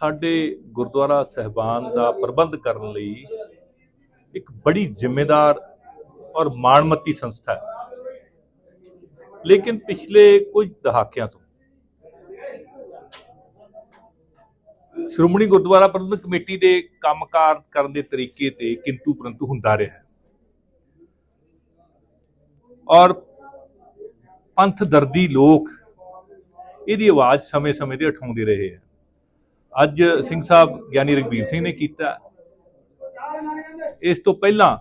ਸਾਡੇ ਗੁਰਦੁਆਰਾ ਸਹਿਬਾਨ ਦਾ ਪ੍ਰਬੰਧ ਕਰਨ ਲਈ ਇੱਕ ਬੜੀ ਜ਼ਿੰਮੇਦਾਰ ਔਰ ਮਾਣਮੱਤੀ ਸੰਸਥਾ ਹੈ। ਲੇਕਿਨ ਪਿਛਲੇ ਕੁਝ ਦਹਾਕਿਆਂ ਤੋਂ ਸ਼੍ਰੋਮਣੀ ਗੁਰਦੁਆਰਾ ਪ੍ਰਬੰਧਕ ਕਮੇਟੀ ਦੇ ਕੰਮਕਾਰ ਕਰਨ ਦੇ ਤਰੀਕੇ ਤੇ ਕਿੰਤੂ ਪਰੰਤੂ ਹੁੰਦਾ ਰਿਹਾ ਹੈ। ਔਰ ਪੰਥ ਦਰਦੀ ਲੋਕ ਇਹਦੀ ਆਵਾਜ਼ ਸਮੇਂ-ਸਮੇਂ ਤੇ ਉਠਾਉਂਦੇ ਰਹੇ ਹੈ। ਅੱਜ ਸਿੰਘ ਸਾਹਿਬ ਗਿਆਨੀ ਰਗਵੀਰ ਸਿੰਘ ਨੇ ਕੀਤਾ। ਇਸ ਤੋਂ ਪਹਿਲਾਂ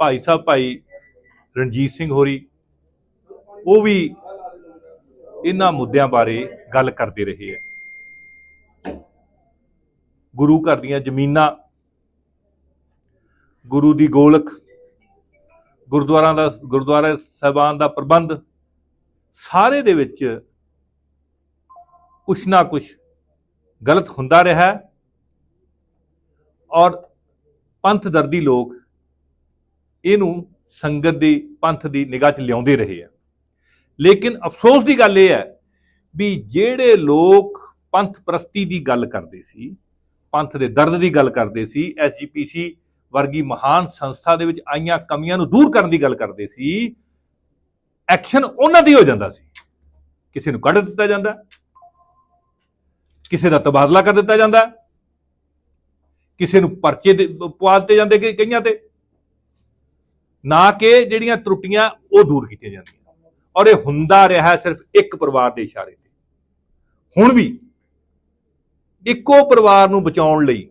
ਭਾਈ ਸਾਹਿਬ ਭਾਈ ਰਣਜੀਤ ਸਿੰਘ ਹੋਰੀ, ਉਹ ਵੀ ਇਹਨਾਂ ਮੁੱਦਿਆਂ ਬਾਰੇ ਗੱਲ ਕਰਦੇ ਰਹੇ ਹੈ ਗੁਰੂ ਘਰ ਦੀਆਂ ਜ਼ਮੀਨਾਂ, ਗੁਰੂ ਦੀ ਗੋਲਕ, ਗੁਰਦੁਆਰਾਂ ਦਾ, ਗੁਰਦੁਆਰਾ ਸਾਹਿਬਾਨ ਦਾ ਪ੍ਰਬੰਧ, ਸਾਰੇ ਦੇ ਵਿੱਚ ਕੁਛ ਨਾ ਕੁਛ ਗਲਤ ਹੁੰਦਾ ਰਿਹਾ ਹੈ। ਔਰ ਪੰਥ ਦਰਦੀ ਲੋਕ ਇਹਨੂੰ ਸੰਗਤ ਦੀ, ਪੰਥ ਦੀ ਨਿਗਾਹ 'ਚ ਲਿਆਉਂਦੇ ਰਹੇ ਆ। ਲੇਕਿਨ ਅਫਸੋਸ ਦੀ ਗੱਲ ਇਹ ਹੈ ਵੀ ਜਿਹੜੇ ਲੋਕ ਪੰਥ ਪ੍ਰਸਤੀ ਦੀ ਗੱਲ ਕਰਦੇ ਸੀ, ਪੰਥ ਦੇ ਦਰਦ ਦੀ ਗੱਲ ਕਰਦੇ ਸੀ ਐਸਜੀਪੀਸੀ ਵਰਗੀ ਮਹਾਨ ਸੰਸਥਾ ਦੇ ਵਿੱਚ ਆਈਆਂ ਕਮੀਆਂ ਨੂੰ ਦੂਰ ਕਰਨ ਦੀ ਗੱਲ ਕਰਦੇ ਸੀ, ਐਕਸ਼ਨ ਉਹਨਾਂ ਦੀ ਹੋ ਜਾਂਦਾ ਸੀ। ਕਿਸੇ ਨੂੰ ਕੱਢ ਦਿੱਤਾ ਜਾਂਦਾ। ਕਿਸੇ ਦਾ ਤਬਾਦਲਾ ਕਰ ਦਿੱਤਾ ਜਾਂਦਾ ਕਿਸੇ ਨੂੰ ਪਰਚੇ ਦੇ ਪਵਾ ਦਿੱਤੇ ਜਾਂਦੇ ਕਿ ਕਈਆਂ ਤੇ? ਨਾ ਕਿ ਜਿਹੜੀਆਂ ਤਰੁੱਟੀਆਂ ਉਹ ਦੂਰ ਕੀਤੀਆਂ ਜਾਂਦੀਆਂ। ਔਰ ਇਹ ਹੁੰਦਾ ਰਿਹਾ ਸਿਰਫ ਇੱਕ ਪਰਿਵਾਰ ਦੇ ਇਸ਼ਾਰੇ ਤੇ। ਹੁਣ ਵੀ ਇੱਕੋ ਪਰਿਵਾਰ ਨੂੰ ਬਚਾਉਣ ਲਈ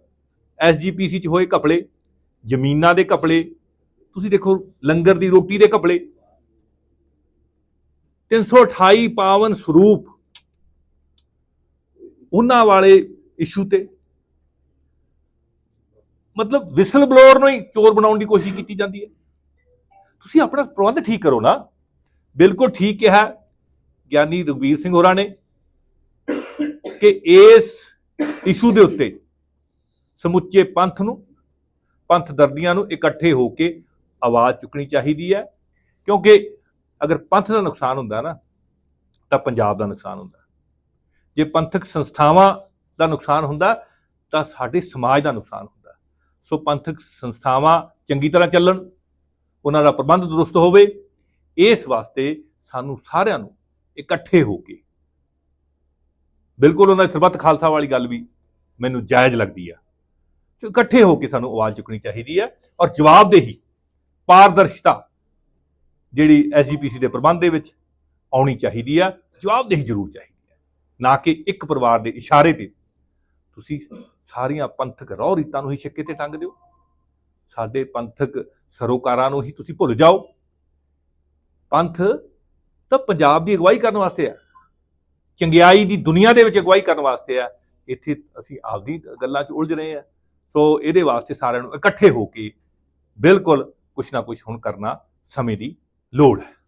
ਐਸਜੀਪੀਸੀ 'ਚ ਹੋਏ ਘਪਲੇ, ਜ਼ਮੀਨਾਂ ਦੇ ਘਪਲੇ, ਤੁਸੀਂ ਦੇਖੋ ਲੰਗਰ ਦੀ ਰੋਟੀ ਦੇ ਘਪਲੇ। 328 ਪਾਵਨ ਸਰੂਪ ਉਹਨਾਂ ਵਾਲੇ ਇਸ਼ੂ ਤੇ। ਮਤਲਬ ਵਿਸਲ ਬਲੋਅਰ ਨੂੰ ਹੀ ਚੋਰ ਬਣਾਉਣ ਦੀ ਕੋਸ਼ਿਸ਼ ਕੀਤੀ ਜਾਂਦੀ ਹੈ। ਤੁਸੀਂ ਆਪਣਾ ਪ੍ਰਬੰਧ ਠੀਕ ਕਰੋ ਨਾ। ਬਿਲਕੁਲ ਠੀਕ ਕਿਹਾ ਗਿਆਨੀ ਰਘਵੀਰ ਸਿੰਘ ਹੋਰਾਂ ਨੇ ਕਿ ਇਸ ਇਸ਼ੂ ਦੇ ਉੱਤੇ ਸਮੁੱਚੇ ਪੰਥ ਨੂੰ, ਪੰਥ ਦਰਦੀਆਂ ਨੂੰ ਇਕੱਠੇ ਹੋ ਕੇ ਆਵਾਜ਼ ਚੁੱਕਣੀ ਚਾਹੀਦੀ ਹੈ। ਕਿਉਂਕਿ ਅਗਰ ਪੰਥ ਦਾ ਨੁਕਸਾਨ ਹੁੰਦਾ ਨਾ, ਤਾਂ ਪੰਜਾਬ ਦਾ ਨੁਕਸਾਨ ਹੁੰਦਾ। ਜੇ ਪੰਥਕ ਸੰਸਥਾਵਾਂ ਦਾ ਨੁਕਸਾਨ ਹੁੰਦਾ, ਤਾਂ ਸਾਡੇ ਸਮਾਜ ਦਾ ਨੁਕਸਾਨ ਹੁੰਦਾ। ਸੋ ਪੰਥਕ ਸੰਸਥਾਵਾਂ ਚੰਗੀ ਤਰ੍ਹਾਂ ਚੱਲਣ, ਉਹਨਾਂ ਦਾ ਪ੍ਰਬੰਧ ਦਰੁਸਤ ਹੋਵੇ, ਇਸ ਵਾਸਤੇ ਸਾਨੂੰ ਸਾਰਿਆਂ ਨੂੰ ਇਕੱਠੇ ਹੋ ਕੇ, ਬਿਲਕੁਲ ਉਹਨਾਂ ਦੀ ਸਰਬੱਤ ਖਾਲਸਾ ਵਾਲੀ ਗੱਲ ਵੀ ਮੈਨੂੰ ਜਾਇਜ਼ ਲੱਗਦੀ ਆ। ਸੋ ਇਕੱਠੇ ਹੋ ਕੇ ਸਾਨੂੰ ਆਵਾਜ਼ ਚੁੱਕਣੀ ਚਾਹੀਦੀ ਹੈ ਔਰ ਜਵਾਬਦੇਹੀ, ਪਾਰਦਰਸ਼ਤਾ ਜਿਹੜੀ ਐਸਜੀਪੀਸੀ ਦੇ ਪ੍ਰਬੰਧ ਦੇ ਵਿੱਚ ਆਉਣੀ ਚਾਹੀਦੀ ਆ, ਜਵਾਬਦੇਹੀ ਜ਼ਰੂਰ ਚਾਹੀਦੀ ਨਾ ਕਿ ਇੱਕ ਪਰਿਵਾਰ ਦੇ ਇਸ਼ਾਰੇ ਤੇ। ਤੁਸੀਂ ਸਾਰੀਆਂ ਪੰਥਕ ਰੌ ਰੀਤਾਂ ਨੂੰ ਹੀ ਛਿੱਕੇ ਤੇ ਟੰਗ ਦਿਓ। ਸਾਡੇ ਪੰਥਕ ਸਰੋਕਾਰਾਂ ਨੂੰ ਹੀ ਤੁਸੀਂ ਭੁੱਲ ਜਾਓ। ਪੰਥ ਤਾਂ ਪੰਜਾਬ ਦੀ ਅਗਵਾਈ ਕਰਨ ਵਾਸਤੇ ਹੈ ਚੰਗਿਆਈ ਦੀ ਦੁਨੀਆ ਦੇ ਵਿੱਚ ਅਗਵਾਈ ਕਰਨ ਵਾਸਤੇ ਹੈ ਇੱਥੇ ਅਸੀਂ ਆਪਦੀ ਗੱਲਾਂ 'ਚ ਉਲਝ ਰਹੇ ਹਾਂ ਸੋ ਇਹਦੇ ਵਾਸਤੇ ਸਾਰਿਆਂ ਨੂੰ ਇਕੱਠੇ ਹੋ ਕੇ ਬਿਲਕੁਲ ਕੁਛ ਨਾ ਕੁਛ ਹੁਣ ਕਰਨਾ ਸਮੇਂ ਦੀ ਲੋੜ ਹੈ।